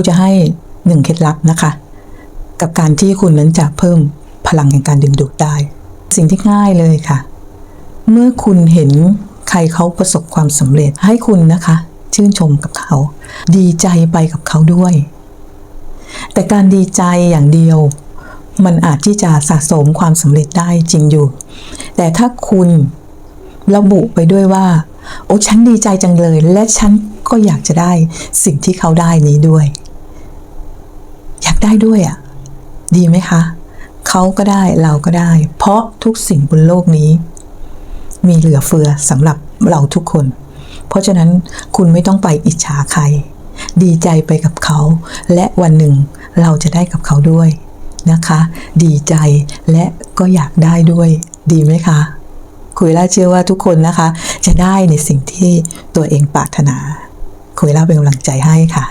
ูจะให้หนึ่งเคล็ดลับนะคะ กับการที่คุณนั้นจะเพิ่มพลังแห่งการดึงดูดได้ สิ่งที่ง่ายเลยค่ะ เมื่อคุณเห็นใครเขาประสบความสำเร็จให้คุณนะคะ ชื่นชมกับเขา ดีใจไปกับเขาด้วย แต่การดีใจอย่างเดียว มันอาจที่จะสะสมความสำเร็จได้จริงอยู่ แต่ถ้าคุณระบุไปด้วยว่า โอ้ฉันดีใจจังเลย และฉันก็อยากจะได้สิ่งที่เขาได้นี้ด้วย ได้ด้วยอะ่ะ ดีไหมคะ เขาก็ได้เราก็ได้ เพราะทุกสิ่งบนโลกนี้ มีเหลือเฟือสำหรับเราทุกคน เพราะฉะนั้นคุณไม่ต้องไปอิจฉาใคร ดีใจไปกับเขา และวันหนึ่งเราจะได้กับเขาด้วยนะคะ ดีใจและก็อยากได้ด้วย ดีไหมคะ คุยล่าเชื่อว่าทุกคนนะคะ จะได้ในสิ่งที่ตัวเองปรารถนา คุยล่าเป็นกำลังใจให้ค่ะ